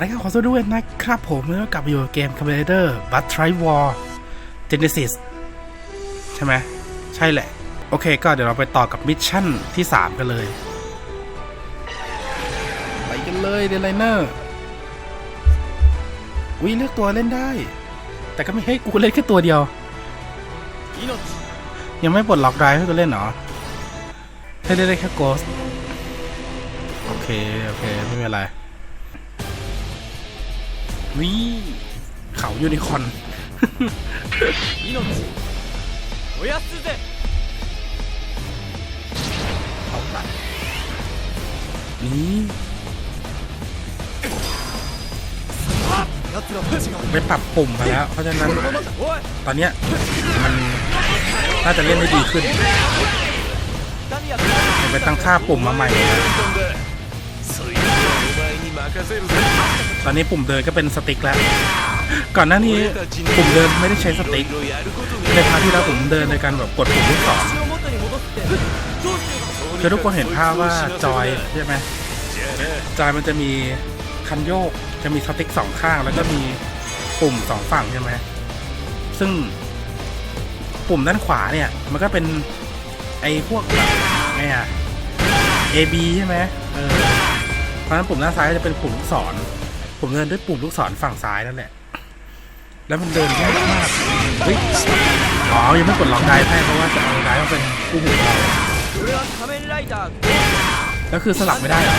นะครับขอสวัสดีด้วยนะครับผมแล้วกลับมาอยู่กับเกม Commander But Try War Genesis ใช่ไหมใช่แหละ โอเคก็เดี๋ยวเราไปต่อกับมิชชั่นที่ 3 กันเลย ไปกันเลยเดลไลเนอร์วิเลือกตัวเล่นได้ แต่ก็ไม่ให้กูเล่นแค่ตัวเดียว ยังไม่ปลดล็อกไดรให้กูเล่นเหรอให้เล่นได้แค่โกสโอเค โอเค ไม่เป็นไร นี่เขายูนิคอนโอยาสึเซเขาตัดนี่ไปปรับปุ่มไปแล้ว เพราะฉะนั้น ตอนเนี้ยมันน่าจะเล่นได้ดีขึ้น ไปตั้งค่าปุ่มมาใหม่ ตอนนี้ปุ่มเดินก็เป็นสติ๊กแล้ว ก่อนหน้านี้ปุ่มเดินไม่ได้ใช้สติ๊ก ในภาคที่แล้วผมเดินในการแบบกดปุ่มลูกศรคือทุกคนเห็นภาพว่าจอยใช่ไหมจอยมันจะมีคันโยกจะมีสติ๊กสองข้าง แล้วก็มีปุ่มสองฝั่งใช่ไหมซึ่งปุ่มด้านขวาเนี่ย มันก็เป็นไอ้พวกแบไงอะ A B ใช่ไหมเออ ราะฉะนั้นปุ่มด้านซ้ายจะเป็นปุ่มลูกศร ผมเดินด้วยปุ่มลูกศรฝั่งซ้ายนั่นแหละ แล้วมันเดินยากมากเฮ้ยอ๋อ ยังไม่กดล็อกได้แห้เพราะว่าจะเอาได้ต้องเป็นกู้หูเราแล้วคือสลับไม่ได้เหรอ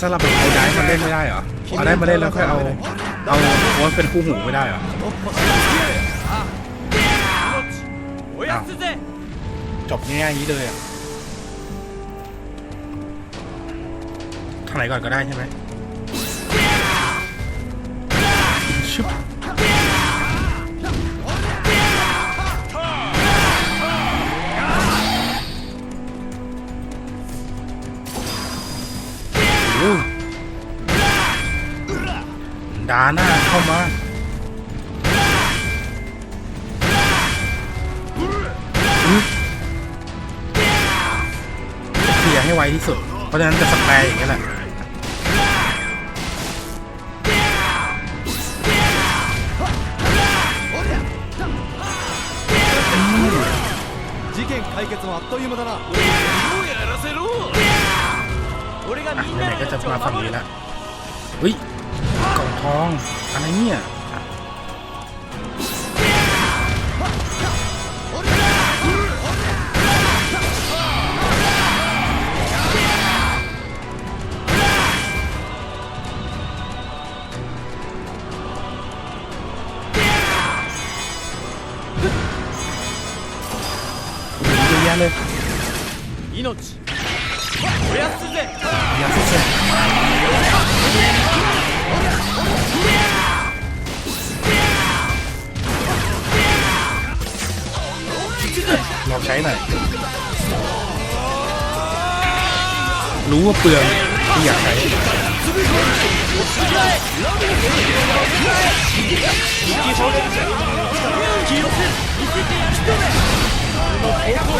สลับเอาได้มาเล่นไม่ได้เหรอ เอาได้มาเล่นแล้วค่อยเอา เอาโค้เป็นคู่หูไม่ได้เหรอจบง่ายๆนี้เลยอะ ไหนก่อนก็ได้ใช่ไหมชึบดาหน้าเข้ามาเคลียร์ให้ไวที่สุด เพราะฉะนั้นจะสแปรอย่างนี้แหละ 解決もあっという間だなもうやらせろ俺が อ่ะ みん ไห なん ๆก็ の จะ 命を มาฝั่ง 守る นี้แล้วเฮ้ยกล่องทอง อะไรเนี่ย 命燃やすぜ ยาสุดเสร็จลองใช้หน่อย รู้ว่าเปลืองที่อยากใช้ の抵抗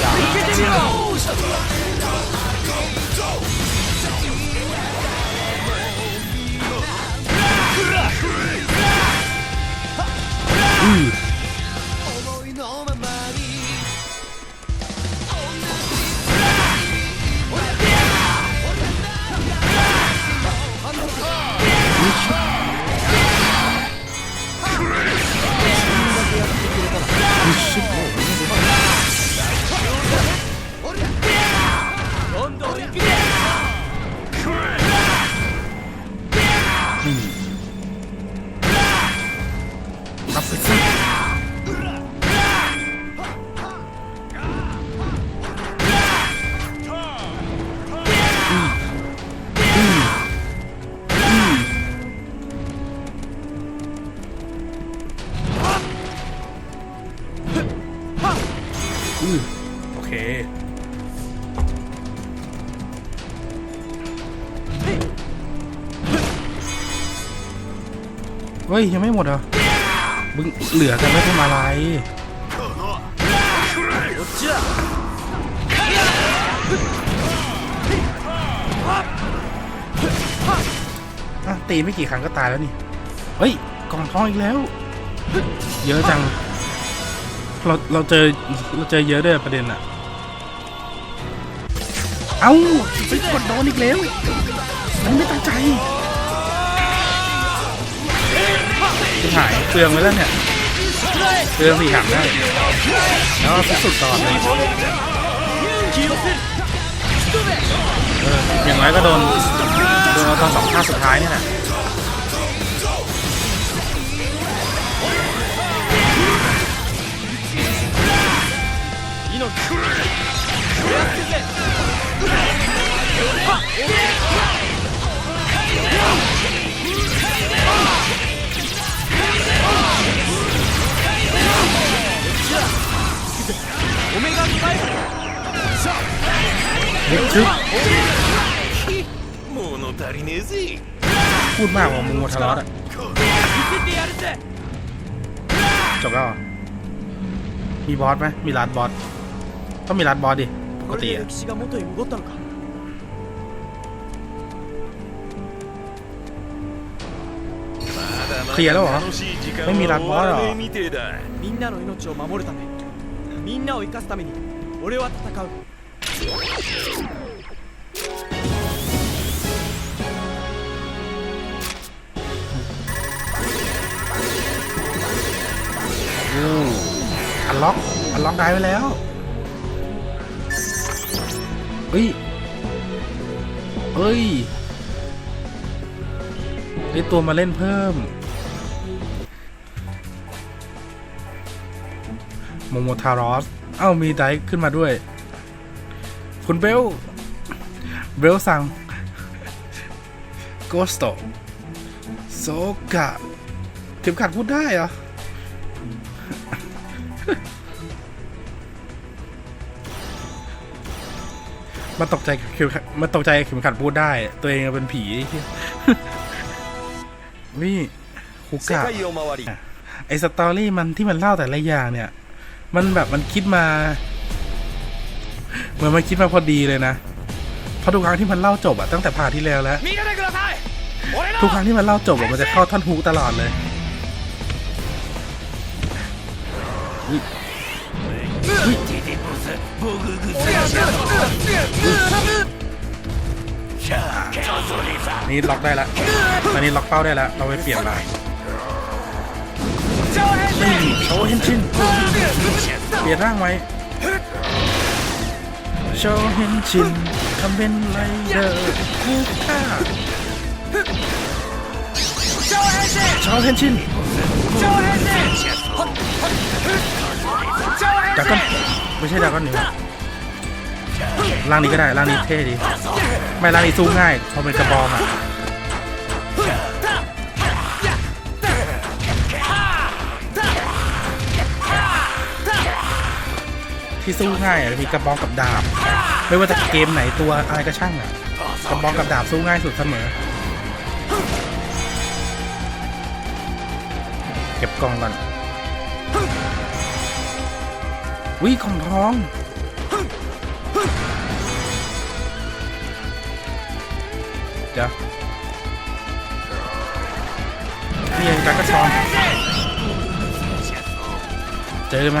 やりてちよう เฮ้ย ยังไม่หมดเหรอมึงเหลือกันไม่ทำอะไรตีไม่กี่ครั้งก็ตายแล้วนี่ เฮ้ย กองท้องอีกแล้ว เยอะจัง เราเราเจอเราเจอเยอะด้วยประเด็นอะเอา้าไปกดโดนอีกแล้ว มันไม่ตั้งใจ จะหายเปลืองไว้แล้วเนี่ยเปลืองสี่ถังได้แล้วก็สุดตอดเลยเอออย่างไรก็โดนโดนตอนสองท่าสุดท้ายนี่แหละ ยึดชึบ ブ物足りねえぜ พูดมากกว่ามึงโมทารอสอะ 見せてやるぜ จบแล้วเหรอมีบอสไหมมีรัดบอส ต้องมีรัดบอสดิ ปก これ ติ で อะ 歴史が元へ戻ったのか เคลียร์แล้วเหรอ ไม่มีรัดบอสเหรอ みてえだみんなの命を守るためみんなを生かすために俺は戦う อันล็อกอันล็อกได้ไว้แล้วเฮ้ยเฮ้ยได้ตัวมาเล่นเพิ่มโมโมทารอส เอ้ามีไดขึ้นมาด้วย คุณเบล เบลสั่งโกสโตโซกะเข็มขัดพูดได้เหรอ มาตกใจเข็มมาตกใจเข็มขัดพูดได้ ตัวเองเป็นผีนี่คุกะไอสตอรี่มันที่มันเล่าแต่ละอย่างเนี่ย มันแบบมันคิดมา เหมือนมัคิดมาพอดีเลยนะเพราะทุกครั้งที่มันเล่าจบอะตั้งแต่ผ่านที่แล้วแล้ว ทุกครั้งที่มันเล่าจบอะมันจะเข้าท่อนฮุกตลอดเลยนี่ล็อกได้ละตอนนี้ล็อกเป้าได้ละเราไปเปลี่ยนมาโอ้เห็นชินเปลี่ยนร่างไหม โชว์เฮนชินทำเป็นไรเดอร์คูค่าโชว์เฮนชินดากอนไม่ใช่ดากอนหนึ่งร่างนี้ก็ได้ร่างนี้เท่ดี ไม่ร่างนี้สู้ง่ายเพราะเป็นกระบองอะ ที่สู้ง่ายอะมีกระบองกับดาบ ไม่ว่าจะเกมไหนตัวอะไรก็ช่างอะกระบองกับดาบสู้ง่ายสุดเสมอ เก็บกล่องก่อนวิ่งของท้องเดี๋ยวนี่ยังการกระชอนเจอไหม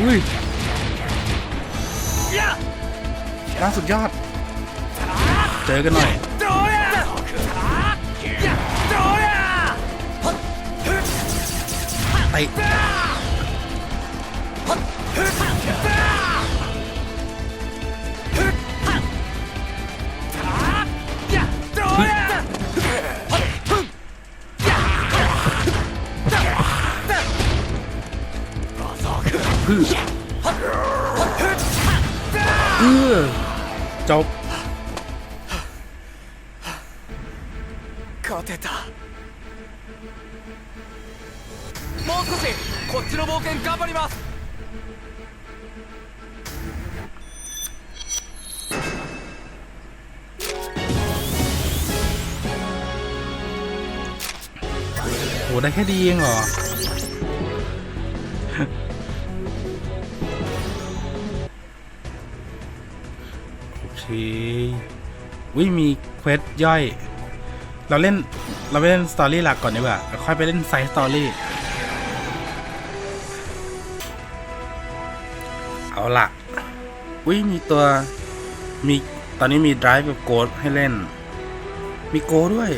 อุ้ยเจอกันหน่อยมาอุ้ยอุ้ยล่าสุดยอด เจอกันหน่อยไอ้ ฮือเออจบ 勝てたもう少しこっちの冒険頑張ります โหได้แค่ดีเองเหรอ อุ้ยมีเควสย่อย เราเล่น เราไปเล่นสตอรี่หลักก่อนดีกว่าค่อยไปเล่นไซส์สตอรี่ เอาละวิมีตัว มี ตอนนี้มีไดรฟ์กับโกดให้เล่น มีโกด้วย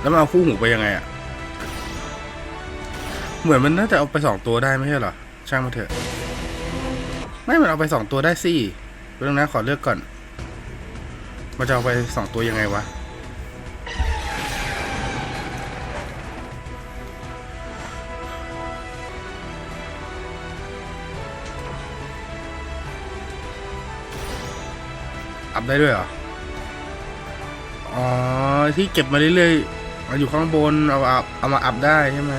แล้วมาเอาคู่หูไปยังไงอะเหมือนมันน่าจะเอาไปสองตัวได้ไม่ใช่เหรอ ช่างมาเถอะ ไม่มันเอาไปสองตัวได้สิเรื่องนั้นขอเลือกก่อน มันจะเอาไปสองตัวยังไงวะอัพได้ด้วยเหรอ อ๋อ ที่เก็บมาเรื่อยๆมาอยู่ข้างบน เอาอัพเอามาอัพได้ใช่ไหม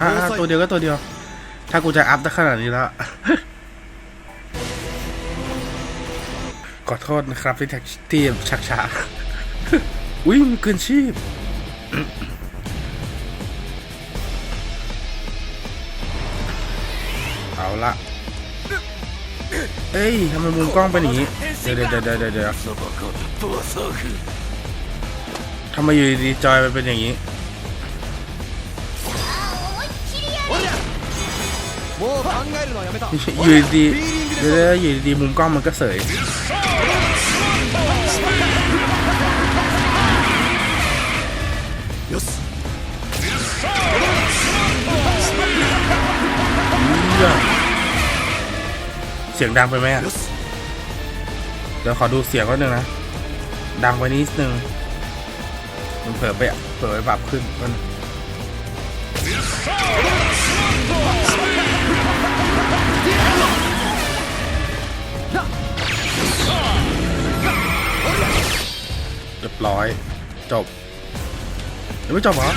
อ่าโอ้ใส่ตัวเดียวก็ตัวเดียว ถ้ากูจะอัพได้ขนาดนี้แล้ว ขอโทษนะครับที่แท็กที่ชักช้าอุ้ยมันเกินชีพเอาละเอ้ยทำไมมุมกล้องเป็นอย่างนี้ เดี๋ยวเดี๋ยวเดี๋ยวเดี๋ยวเดี๋ยวทำไมอยู่ดีจอยมันเป็นอย่างนี้ อยู่ดีเดี๋ยวอยู่ดีมุมกล้องมันก็เสยเสียงดังไปไหมอะ เดี๋ยวขอดูเสียงก่อนหนึ่งนะ ดังไปนิดนึง มันเผลอไปเผลอไปปรับขึ้นมัน เรียบร้อย จบยังไม่จบเหรอ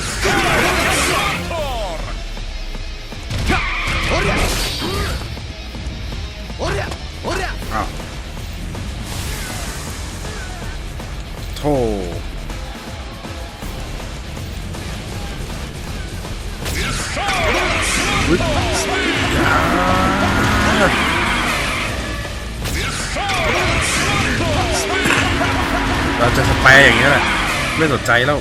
อ้าวโธ่ จะสแปรอย่างเงี้ยแหละไม่สนใจแล้ว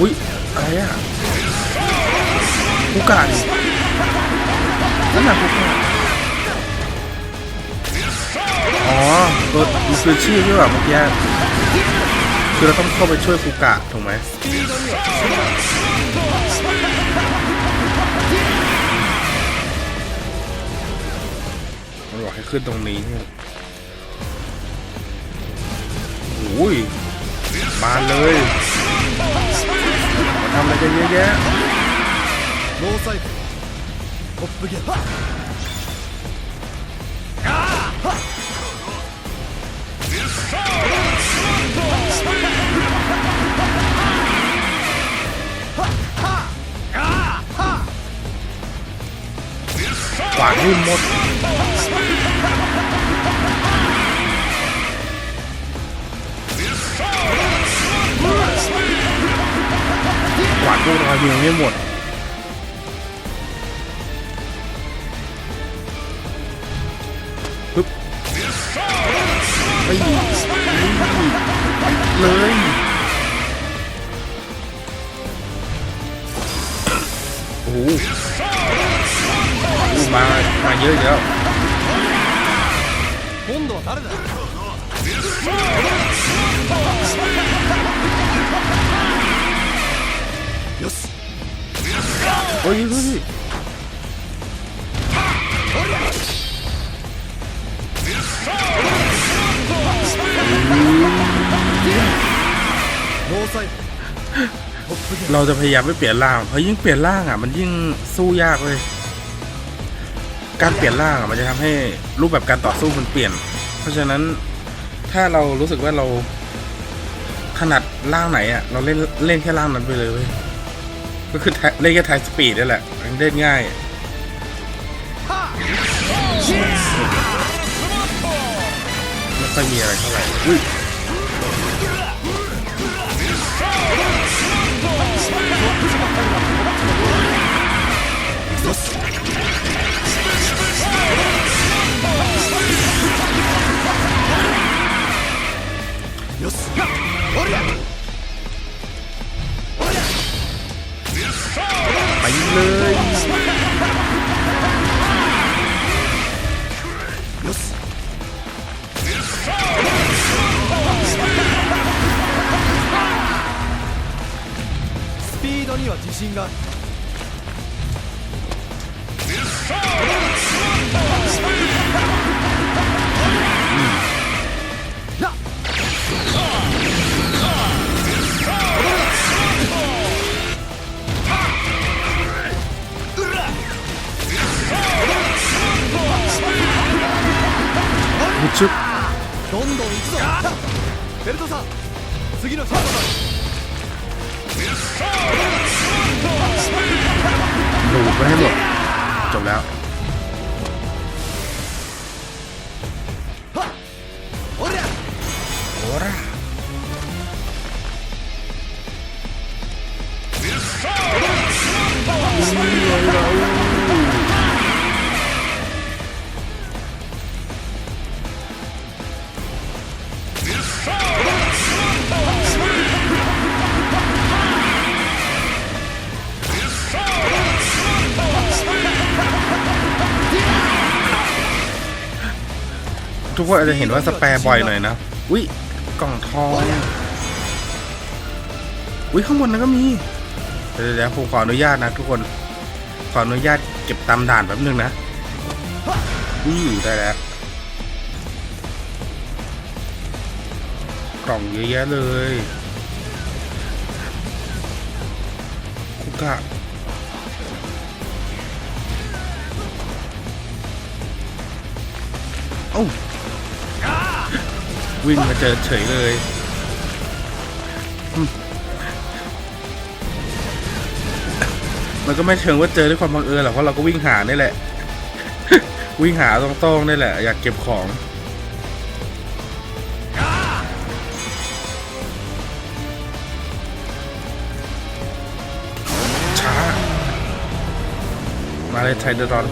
อุ้ยอะไรอะกูกาดินั่นแหละกูกาอ๋อตัวมันคืชื่อที่แบบเมื่อกี้คือเราต้องเข้าไปช่วยกูกะถูกไหม บอกให้ขึ้นตรงนี้เนี่ยโอ้ยมาเลยทำอะไรกันเยอะแยะノ Fargo Mods. Fargo นะครับยังไม่หมดปึ๊บไปเลยโอ้าเยอะแล้วโอ้ยเฮ้ยเราจะพยายามไม่เปลี่ยนร่าง เพราะยิ่งเปลี่ยนร่างอะ มันยิ่งสู้ยากเลย การเปลี่ยนร่างอะมันจะทำให้รูปแบบการต่อสู้มันเปลี่ยน เพราะฉะนั้นถ้าเรารู้สึกว่าเราถนัดร่างไหนอะเราเล่นเล่นแค่ร่างนั้นไปเลยเว้ยก็คือเล่นแค่ไทสปีดนี่แหละมันเล่นง่าย ไม่ค่อยมีอะไรเท่าไหร่อุ้ย よしおりゃ ไปเลย よしスピードには自信がある どんどん行くぞベルトさん次のヒットだ ดูดไปให้หมด จบแล้ว คนอาจจะเห็นว่าสแปรบ่อยหน่อยนะ อุ้ยกล่องทอง อุ้ยข้างบนนั้นก็มี เดี๋ยวเดี๋ยวผมขออนุญาตนะทุกคน ขออนุญาตเก็บตามด่านแป๊บนึงนะอือได้แล้ว กล่องเยอะแยะเลยคุกะเอ้า วิ่งมาเจอเฉยเลยมันก็ไม่เชิงว่าเจอด้วยความบังเอิญหรอกเพราะเราก็วิ่งหานี่แหละ วิ่งหาตรงๆนี่แหละ อยากเก็บของช้ามาเลยไทเดอรอน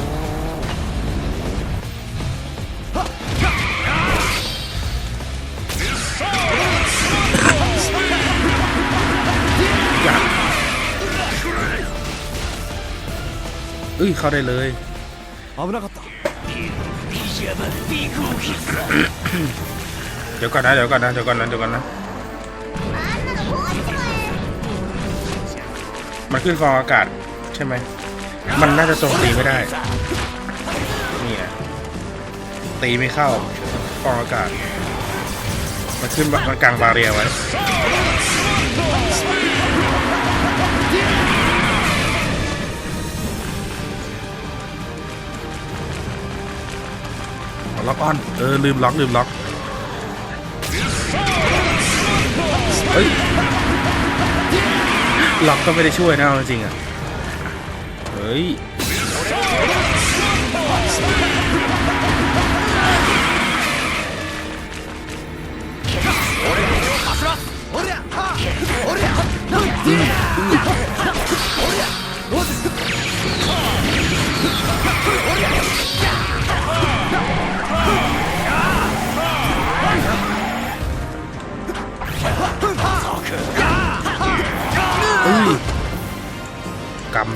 เข้าได้เลยเดี๋ยวก่อนนะเดี๋ยวก่อนนะเดี๋ยวก่อนนะเดี๋ยวก่อนนะมันขึ้นฟองอากาศใช่ไหมมันน่าจะโจมตีไม่ได้นี่นะตีไม่เข้าฟองอากาศมันขึ้นมันกลางบาเรียไว้ ล็อกออน เออ ลืมล็อก ลืมล็อก เฮ้ย ล็อกก็ไม่ได้ช่วยนะเอาจริงอะ เฮ้ยお เอ้ยกำ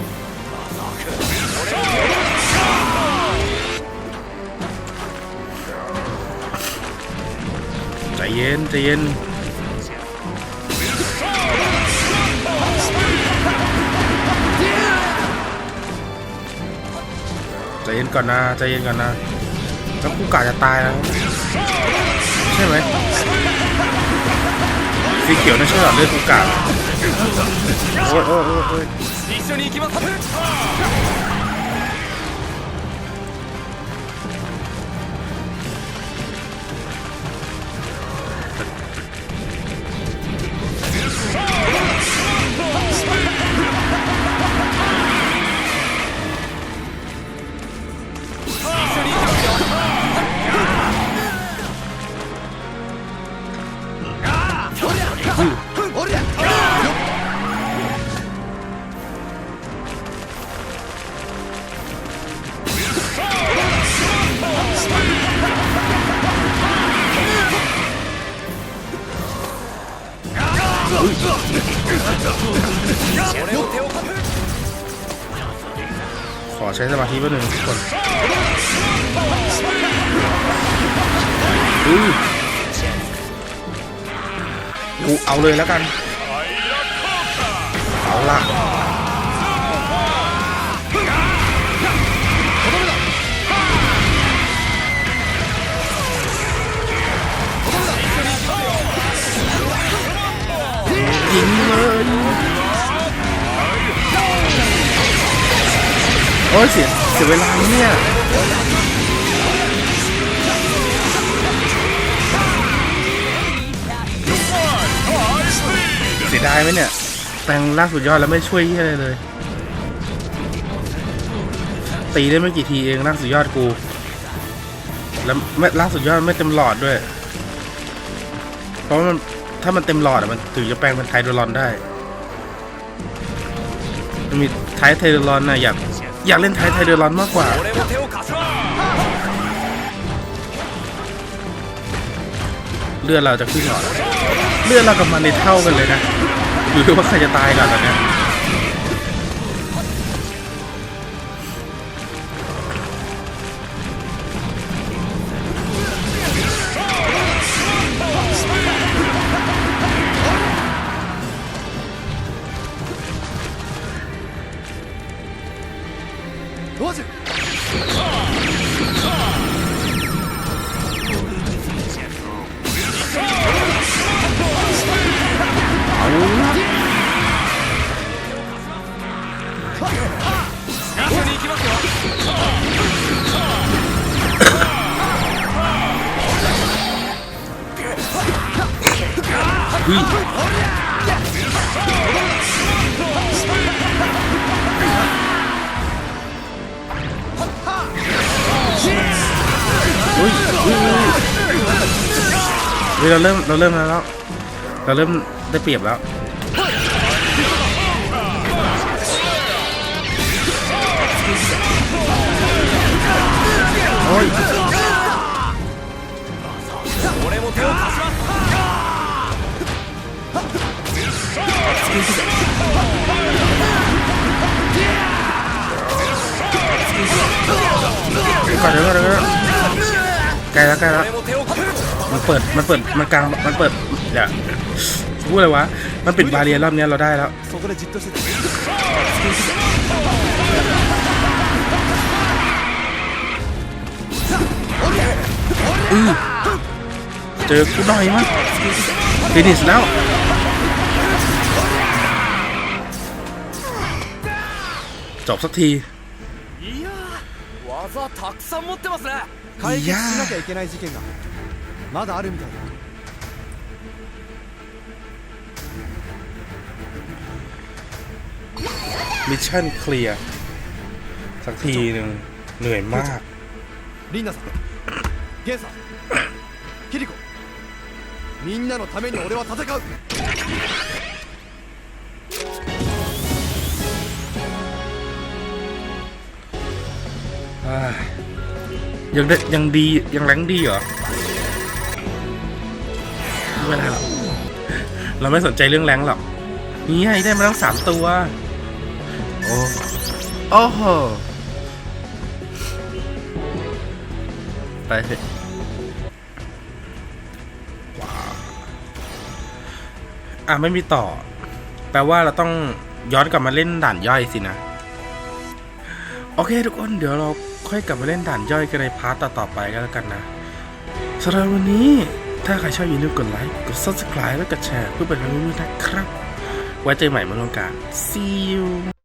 ใจเย็นใจเย็นใจเย็นก่อนนะใจเย็นก่อนนะแล้วกูกาจะตายแล้วใช่ไหม สีเขียวนั่นใช่หรอเลือดกูกาโอ้ยโอ้ยโอ้ยโอ้ย ใช้สมาธิแป๊บนึงทุกคนอุ้ยกูเอาเลยแล้วกัน เอาละยิงเลยโอ้ยเสียเสียเวลาเนี่ยเสียดายไหมเนี่ยแปลงล่าสุดยอดแล้วไม่ช่วยที่อะไรเลย ตีได้ไม่กี่ทีเองล่าสุดยอดกู แล้วไม่ล่าสุดยอดไม่เต็มหลอดด้วย เพราะมันถ้ามันเต็มหลอดอะมันถึงจะแปลงเป็นไทโดรอนได้ มันมีไทไทโดรอนนะอยาก อยากเล่นไทยไทยเดือดร้อนมากกว่า เลือดเราจะขึ้นหรอเลือดเรากับมันในเท่ากันเลยนะ หรือว่าใครจะตายกันตอนนี้ อุ้ยอุ้ยอุ้ยเราเริ่มเราเริ่มแล้ว เราเริ่มได้เปรียบแล้วโอ้ยก่อนเดี๋ยวก่อนเดี๋ยว ใกล้แล้วใกล้แล้วมันเปิดมันเปิดมันกลางมันเปิดอย่าพูดอะไรวะมันปิดบาเรียรอบนี้เราได้แล้วอือเจอกูหน้อยมั้งฟินิชแล้วจบสักที いやー技たくさん持ってますね解決しなきゃいけない事件がまだあるみたいだ มิชชั่นเคลียร์ สักทีหนึ่งเหนื่อยมาก リンナさんゲンさんキリコみんなのために俺は戦う อ่า ยังได้ยังดียังแรงดีเหรอไม่เป็นไรหรอกเราไม่สนใจเรื่องแรงหรอกนี่ไงได้มาแล้วสามตัว โอ้โอ้โหไปเถอะว้าวอะไม่มีต่อ แปลว่าเราต้องย้อนกลับมาเล่นด่านย่อยสินะ โอเคทุกคนเดี๋ยวเรา ค่อยกลับมาเล่นด่านย่อยกันในพาร์ตต่อๆไปก็แล้วกันนะสำหรับวันนี้ถ้าใครชอบอย่าลืมกดไลค์ กด subscribe และกดแชร์เพื่อเป็นกำลังใจนะครับ ไว้เจอใหม่เมื่อโอกาส see you